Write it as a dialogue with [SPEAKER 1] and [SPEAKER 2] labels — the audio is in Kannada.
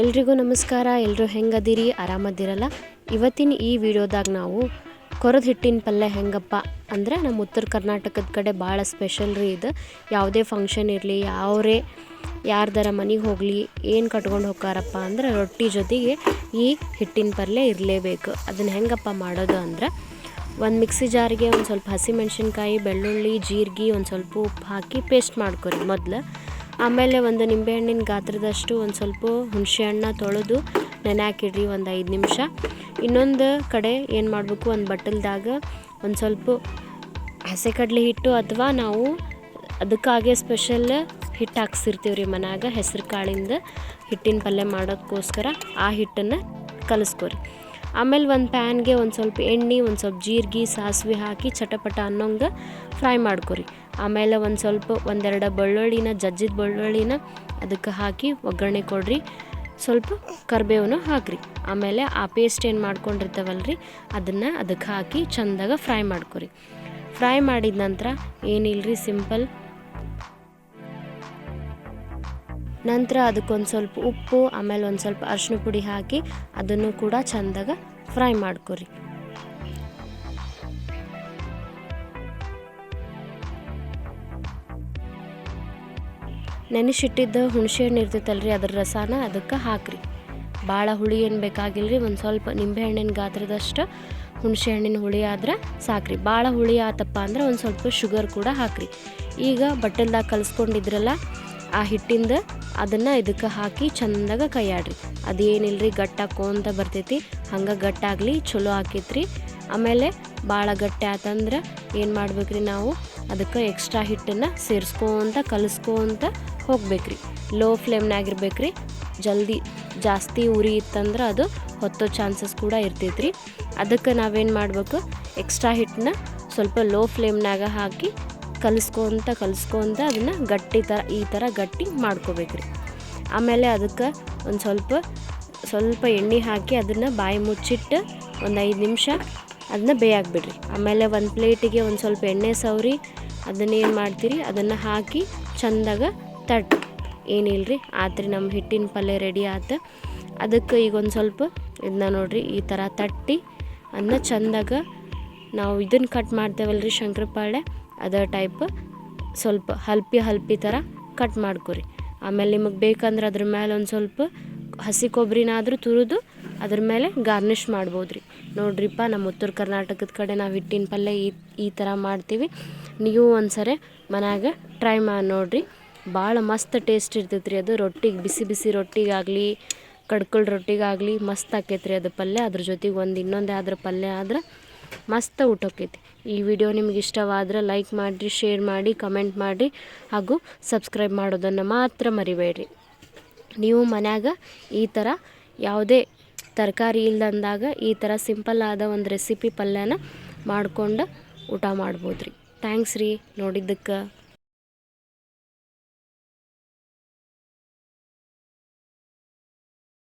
[SPEAKER 1] ಎಲ್ರಿಗೂ ನಮಸ್ಕಾರ ಎಲ್ಲರೂ ಹೆಂಗದಿರಿ? ಆರಾಮದಿರಲ್ಲ? ಇವತ್ತಿನ ಈ ವಿಡಿಯೋದಾಗ ನಾವು ಕೊರದ ಹಿಟ್ಟಿನ ಪಲ್ಯ ಹೆಂಗಪ್ಪ ಅಂದ್ರೆ ನಮ್ಮ ಉತ್ತರ ಕರ್ನಾಟಕದ ಕಡೆ ಭಾಳ ಸ್ಪೆಷಲ್ ರೀ ಇದು. ಯಾವುದೇ ಫಂಕ್ಷನ್ ಇರಲಿ, ಯಾವರೇ ಯಾರ್ದಾರ ಮನೆಗೆ ಹೋಗಲಿ, ಏನು ಕಟ್ಕೊಂಡು ಹೋಗಾರಪ್ಪ ಅಂದ್ರೆ ರೊಟ್ಟಿ ಜೊತೆಗೆ ಈ ಹಿಟ್ಟಿನ ಪಲ್ಯ ಇರಲೇಬೇಕು. ಅದನ್ನು ಹೆಂಗಪ್ಪ ಮಾಡೋದು ಅಂದ್ರೆ ಒಂದು ಮಿಕ್ಸಿ ಜಾರಿಗೆ ಒಂದು ಸ್ವಲ್ಪ ಹಸಿಮೆಣ್ಸಿನ್ಕಾಯಿ, ಬೆಳ್ಳುಳ್ಳಿ, ಜೀರಿಗೆ, ಒಂದು ಸ್ವಲ್ಪ ಉಪ್ಪು ಹಾಕಿ ಪೇಸ್ಟ್ ಮಾಡ್ಕೊರಿ ಮೊದಲು. ಆಮೇಲೆ ಒಂದು ನಿಂಬೆಹಣ್ಣಿನ ಗಾತ್ರದಷ್ಟು ಒಂದು ಸ್ವಲ್ಪ ಹುಣಸೆಹಣ್ಣ ತೊಳೆದು ನೆನೆ ಹಾಕಿಡ್ರಿ ಒಂದು ಐದು ನಿಮಿಷ. ಇನ್ನೊಂದು ಕಡೆ ಏನು ಮಾಡಬೇಕು, ಒಂದು ಬಟ್ಟಲ್ದಾಗ ಒಂದು ಸ್ವಲ್ಪ ಹಸೆ ಕಡಲೆ ಹಿಟ್ಟು ಅಥವಾ ನಾವು ಅದಕ್ಕಾಗೆ ಸ್ಪೆಷಲ್ ಹಿಟ್ಟು ಹಾಕ್ಸಿರ್ತೀವಿ ರೀ ಮನ್ಯಾಗ ಹೆಸ್ರು ಕಾಳಿಂದ ಹಿಟ್ಟಿನ ಪಲ್ಯ ಮಾಡೋಕ್ಕೋಸ್ಕರ ಆ ಹಿಟ್ಟನ್ನು ಕಲಿಸ್ಕೊರಿ. ಆಮೇಲೆ ಒಂದು ಪ್ಯಾನ್ಗೆ ಒಂದು ಸ್ವಲ್ಪ ಎಣ್ಣೆ, ಒಂದು ಸ್ವಲ್ಪ ಜೀರಿಗೆ, ಸಾಸಿವೆ ಹಾಕಿ ಚಟಪಟ ಅನ್ನೋಂಗೆ ಫ್ರೈ ಮಾಡ್ಕೊರಿ. ಆಮೇಲೆ ಒಂದು ಸ್ವಲ್ಪ ಒಂದೆರಡು ಬೆಳ್ಳುಳ್ಳಿನ, ಜಜ್ಜಿದ ಬೆಳ್ಳುಳ್ಳಿನ ಅದಕ್ಕೆ ಹಾಕಿ ಒಗ್ಗರಣೆ ಕೊಡ್ರಿ. ಸ್ವಲ್ಪ ಕರಿಬೇವನು ಹಾಕ್ರಿ. ಆಮೇಲೆ ಆ ಪೇಸ್ಟ್ ಏನು ಮಾಡ್ಕೊಂಡಿರ್ತಾವಲ್ರಿ, ಅದನ್ನು ಅದಕ್ಕೆ ಹಾಕಿ ಚಂದಾಗ ಫ್ರೈ ಮಾಡ್ಕೊರಿ. ಫ್ರೈ ಮಾಡಿದ ನಂತರ ಏನಿಲ್ರಿ, ಸಿಂಪಲ್ ನಂತರ ಅದಕ್ಕೊಂದು ಸ್ವಲ್ಪ ಉಪ್ಪು, ಆಮೇಲೆ ಒಂದು ಸ್ವಲ್ಪ ಅರಿಶಿನ ಪುಡಿ ಹಾಕಿ ಅದನ್ನು ಕೂಡ ಚಂದಾಗ ಫ್ರೈ ಮಾಡ್ಕೊರಿ. ನೆನೆಸಿಟ್ಟಿದ್ದ ಹುಣಸೆ ಹಣ್ಣು ಇರ್ತೈತಲ್ರಿ ಅದ್ರ ರಸನ ಅದಕ್ಕೆ ಹಾಕ್ರಿ. ಭಾಳ ಹುಳಿ ಏನು ಬೇಕಾಗಿಲ್ರಿ, ಒಂದು ಸ್ವಲ್ಪ ನಿಂಬೆಹಣ್ಣಿನ ಗಾತ್ರದಷ್ಟು ಹುಣಸೆ ಹಣ್ಣಿನ ಹುಳಿ ಆದ್ರೆ ಸಾಕ್ರಿ. ಭಾಳ ಹುಳಿ ಆತಪ್ಪ ಅಂದ್ರೆ ಒಂದು ಸ್ವಲ್ಪ ಶುಗರ್ ಕೂಡ ಹಾಕ್ರಿ. ಈಗ ಬಟ್ಟೆಲ್ದಾಗ ಕಲಿಸ್ಕೊಂಡಿದ್ರಲ್ಲ ಆ ಹಿಟ್ಟಿಂದ ಅದನ್ನು ಇದಕ್ಕೆ ಹಾಕಿ ಚಂದಾಗ ಕೈಯಾಡ್ರಿ. ಅದೇನಿಲ್ರಿ ಗಟ್ಟಾಕೋಂತ ಬರ್ತೈತಿ. ಹಂಗೆ ಗಟ್ಟಾಗಲಿ ಚಲೋ ಆಕೈತ್ರಿ. ಆಮೇಲೆ ಭಾಳ ಗಟ್ಟಿ ಆತಂದ್ರೆ ಏನು ಮಾಡ್ಬೇಕ್ರಿ ನಾವು? ಅದಕ್ಕೆ ಎಕ್ಸ್ಟ್ರಾ ಹಿಟ್ಟನ್ನು ಸೇರಿಸ್ಕೊಂತ, ಕಲಿಸ್ಕೊಂತ ಹೋಗ್ಬೇಕ್ರಿ. ಲೋ ಫ್ಲೇಮ್ನಾಗಿರ್ಬೇಕ್ರಿ ಜಲ್ದಿ ಜಾಸ್ತಿ ಉರಿ ಇತ್ತಂದ್ರೆ ಅದು ಹೊತ್ತೋ ಚಾನ್ಸಸ್ ಕೂಡ ಇರ್ತೈತ್ರಿ. ಅದಕ್ಕೆ ನಾವೇನು ಮಾಡಬೇಕು? ಎಕ್ಸ್ಟ್ರಾ ಹಿಟ್ಟನ್ನ ಸ್ವಲ್ಪ ಲೋ ಫ್ಲೇಮ್ನಾಗ ಹಾಕಿ ಕಲಿಸ್ಕೊಂತ ಕಲಿಸ್ಕೊಂತ ಅದನ್ನು ಗಟ್ಟಿ ಥರ ಈ ಥರ ಗಟ್ಟಿ ಮಾಡ್ಕೋಬೇಕ್ರಿ. ಆಮೇಲೆ ಅದಕ್ಕೆ ಒಂದು ಸ್ವಲ್ಪ ಸ್ವಲ್ಪ ಎಣ್ಣೆ ಹಾಕಿ ಅದನ್ನು ಬಾಯಿ ಮುಚ್ಚಿಟ್ಟು ಒಂದು ಐದು ನಿಮಿಷ ಅದನ್ನ ಬೇಯಾಕ್ಬಿಡ್ರಿ. ಆಮೇಲೆ ಒಂದು ಪ್ಲೇಟಿಗೆ ಒಂದು ಸ್ವಲ್ಪ ಎಣ್ಣೆ ಸವರಿ ಅದನ್ನೇನು ಮಾಡ್ತೀರಿ, ಅದನ್ನು ಹಾಕಿ ಚಂದಾಗ ತಟ್, ಏನಿಲ್ರಿ, ಆತ್ರಿ ನಮ್ಮ ಹಿಟ್ಟಿನ ಪಲ್ಯ ರೆಡಿ ಆತು. ಅದಕ್ಕೆ ಈಗ ಒಂದು ಸ್ವಲ್ಪ ಇದನ್ನ ನೋಡಿರಿ, ಈ ಥರ ತಟ್ಟಿ ಅದನ್ನ ಚಂದಾಗ ನಾವು ಇದನ್ನು ಕಟ್ ಮಾಡ್ತೇವಲ್ರಿ ಶಂಕರಪಾಳೆ ಅದೇ ಟೈಪ್ ಸ್ವಲ್ಪ ಹಲ್ಪಿ ಹಲ್ಪಿ ಥರ ಕಟ್ ಮಾಡ್ಕೊರಿ. ಆಮೇಲೆ ನಿಮಗೆ ಬೇಕಂದ್ರೆ ಅದ್ರ ಮೇಲೆ ಒಂದು ಸ್ವಲ್ಪ ಹಸಿ ಕೊಬ್ಬರಿನಾದರೂ ತುರಿದು ಅದ್ರ ಮೇಲೆ ಗಾರ್ನಿಷ್ ಮಾಡ್ಬೋದು ರೀ ನೋಡ್ರಿಪ್ಪ ನಮ್ಮ ಉತ್ತರ ಕರ್ನಾಟಕದ ಕಡೆ ನಾವು ಹಿಟ್ಟಿನ ಪಲ್ಯ ಈ ಈ ಥರ ಮಾಡ್ತೀವಿ. ನೀವು ಒಂದ್ಸರಿ ಮನ್ಯಾಗ ಟ್ರೈ ಮಾಡಿ ನೋಡಿರಿ. ಭಾಳ ಮಸ್ತ್ ಟೇಸ್ಟ್ ಇರ್ತೈತೆ ರೀ ಅದು. ರೊಟ್ಟಿಗೆ ಬಿಸಿ ಬಿಸಿ ರೊಟ್ಟಿಗಾಗಲಿ, ಕಡ್ಕಳ್ ರೊಟ್ಟಿಗಾಗಲಿ ಮಸ್ತ್ ಆಕೈತೆ ರೀ ಅದು ಪಲ್ಯ. ಅದ್ರ ಜೊತೆಗೆ ಒಂದು ಇನ್ನೊಂದು ಯಾವ್ದ್ರ ಪಲ್ಯ ಆದ್ರೆ ಮಸ್ತ್ ಊಟ ಈ ವಿಡಿಯೋ ನಿಮ್ಗೆ ಇಷ್ಟವಾದ್ರೆ ಲೈಕ್ ಮಾಡಿರಿ ಶೇರ್ ಮಾಡಿ ಕಮೆಂಟ್ ಮಾಡಿ ಹಾಗೂ ಸಬ್ಸ್ಕ್ರೈಬ್ ಮಾಡೋದನ್ನು ಮಾತ್ರ ಮರಿಬೇಡ್ರಿ. ನೀವು ಮನ್ಯಾಗ ಈ ಥರ ಯಾವುದೇ ತರಕಾರಿ ಇಲ್ಲದಂದಾಗ ಈ ಥರ ಸಿಂಪಲ್ ಆದ ಒಂದು ರೆಸಿಪಿ ಪಲ್ಯನ ಮಾಡಿಕೊಂಡು ಊಟ ಮಾಡ್ಬೋದು ರೀ ಥ್ಯಾಂಕ್ಸ್ ರೀ. ನೋಡಿದ್ದಕ್ಕೆ.